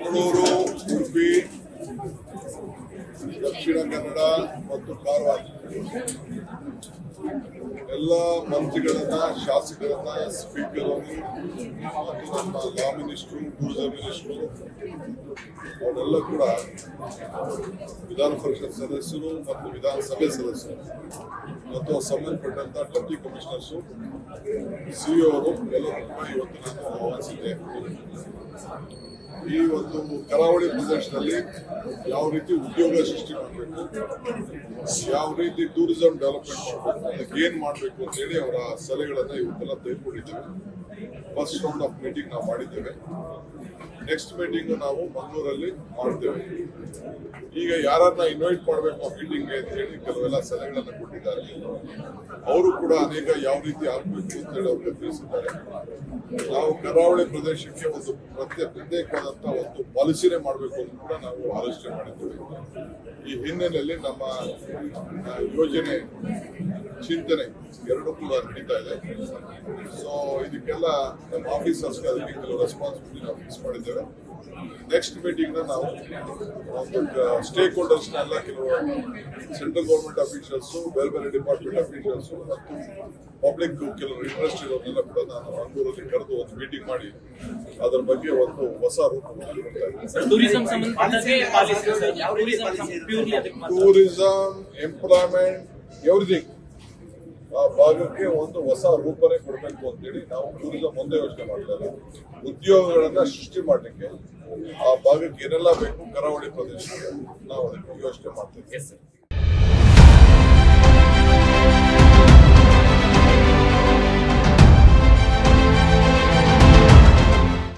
ಮಂಗಳೂರು ಉಡುಪಿ, ದಕ್ಷಿಣ ಕನ್ನಡ ಮತ್ತು ಕಾರವಾರ. ಎಲ್ಲ ಮಂತ್ರಿಗಳನ್ನ, ಶಾಸಕರನ್ನ ಸ್ಪೀಕರ್ ಮತ್ತು ನಮ್ಮ ಲಾ ಮಿನಿಸ್ಟ್ರು ಟೂರಿಸಂ ಮಿನಿಸ್ಟ್ರು, ಅವರೆಲ್ಲ ಕೂಡ ವಿಧಾನ ಪರಿಷತ್ ಸದಸ್ಯರು ಮತ್ತು ವಿಧಾನಸಭೆ ಸದಸ್ಯರು. ಮತ್ತು ಸಂಬಂಧಪಟ್ಟಂತ ಡೆಪ್ಟಿ ಕಮಿಷನರ್ಸು ಸಿ ಅವರು ಎಲ್ಲರೂ ಇವತ್ತು ನಾನು ಆಹ್ವಾನಿಸಿದ್ದೆ ಈ ಒಂದು ಕರಾವಳಿ ಪ್ರದೇಶದಲ್ಲಿ ಯಾವ ರೀತಿ ಉದ್ಯೋಗ ಸೃಷ್ಟಿ ಮಾಡಬೇಕು, ಯಾವ ರೀತಿ ಟೂರಿಸಂ ಡೆವಲಪ್ಮೆಂಟ್ ಮಾಡಬೇಕು, ಅದಕ್ಕೆ ಏನ್ ಮಾಡಬೇಕು ಅಂತ ಹೇಳಿ ಅವರ ಸಲಹೆಗಳನ್ನ ಇವತ್ತೆಲ್ಲ ತೆಗೆದುಕೊಂಡಿದ್ದೇವೆ. ಫಸ್ಟ್ ರೌಂಡ್ ಆಫ್ ಮೀಟಿಂಗ್ ನಾವು ಮಾಡಿದ್ದೇವೆ. ನೆಕ್ಸ್ಟ್ ಮೀಟಿಂಗ್ ನಾವು ಮಂಗಳೂರಲ್ಲಿ ಮಾಡ್ತೇವೆ. ಈಗ ಯಾರನ್ನ ಇನ್ವೈಟ್ ಮಾಡಬೇಕು ಆ ಮೀಟಿಂಗ್ಗೆ ಅಂತ ಹೇಳಿ ಕೆಲವೆಲ್ಲ ಸಲಹೆಗಳನ್ನು ಕೊಟ್ಟಿದ್ದಾರೆ. ಅವರು ಕೂಡ ಅನೇಕ ಯಾವ ರೀತಿ ಆಗಬೇಕು ಅಂತ ಹೇಳಿ ಅವರು ತಿಳಿಸಿದ್ದಾರೆ. ನಾವು ಕರಾವಳಿ ಪ್ರದೇಶಕ್ಕೆ ಒಂದು ಪ್ರತ್ಯೇಕ ಪ್ರತ್ಯೇಕವಾದಂತಹ ಒಂದು ಪಾಲಿಸಿನೇ ಮಾಡಬೇಕು ಅಂತ ಕೂಡ ನಾವು ಆಲೋಚನೆ ಮಾಡಿದ್ದೇವೆ. ಈ ಹಿನ್ನೆಲೆಯಲ್ಲಿ ನಮ್ಮ ಯೋಜನೆ ಚಿಂತನೆ ಎರಡೂ ಕೂಡ ನಡೀತಾ ಇದೆ. ಸೊ ಇದಕ್ಕೆಲ್ಲ ನಮ್ಮ ಆಫೀಸರ್ಸ್ಗೆ ಅದಕ್ಕೆ ಕೆಲವು ರೆಸ್ಪಾನ್ಸಿಬಿಲಿಟಿ ನಾವು ಫಿಕ್ಸ್ ಮಾಡಿದ್ದೇವೆ. ನೆಕ್ಸ್ಟ್ ಮೀಟಿಂಗ್ನ ನಾವು ಸ್ಟೇಕ್ ಹೋಲ್ಡರ್ಸ್ ಎಲ್ಲ ಕೆಲವು ಸೆಂಟ್ರಲ್ ಗೌರ್ಮೆಂಟ್ ಅಫೀಷಿಯಲ್ಸು ಬೇರೆ ಬೇರೆ ಡಿಪಾರ್ಟ್ಮೆಂಟ್ ಅಫೀಷಿಯಲ್ಸು ಮತ್ತು ಪಬ್ಲಿಕ್ ಕೆಲವು ಇಂಟ್ರೆಸ್ಟ್ ಇರೋದನ್ನೆಲ್ಲ ಕೂಡ ನಾನು ಮಂಗಳೂರಲ್ಲಿ ಕರೆದು ಒಂದು ಮೀಟಿಂಗ್ ಮಾಡಿ ಅದರ ಬಗ್ಗೆ ಒಂದು ಹೊಸ ರೂಪ ಟೂರಿಸಂ ಎಂಪ್ಲಾಯ್ಮೆಂಟ್ ಎವ್ರಿಥಿಂಗ್ ಆ ಭಾಗಕ್ಕೆ ಒಂದು ಹೊಸ ರೂಪನೆ ಕೊಡಬೇಕು ಅಂತೇಳಿ ನಾವು ಟೂರಿಸಂ ಮುಂದೆ ಯೋಚನೆ ಮಾಡ್ತಾ ಇಲ್ಲ ಉದ್ಯೋಗಗಳನ್ನ ಸೃಷ್ಟಿ ಮಾಡಲಿಕ್ಕೆ ಆ ಭಾಗಕ್ಕೆ ಏನೆಲ್ಲ ಬೇಕು ಕರಾವಳಿ ಪ್ರದೇಶಕ್ಕೆ ನಾವು ಅದಕ್ಕೆ ಯೋಚನೆ ಮಾಡ್ತೇವೆ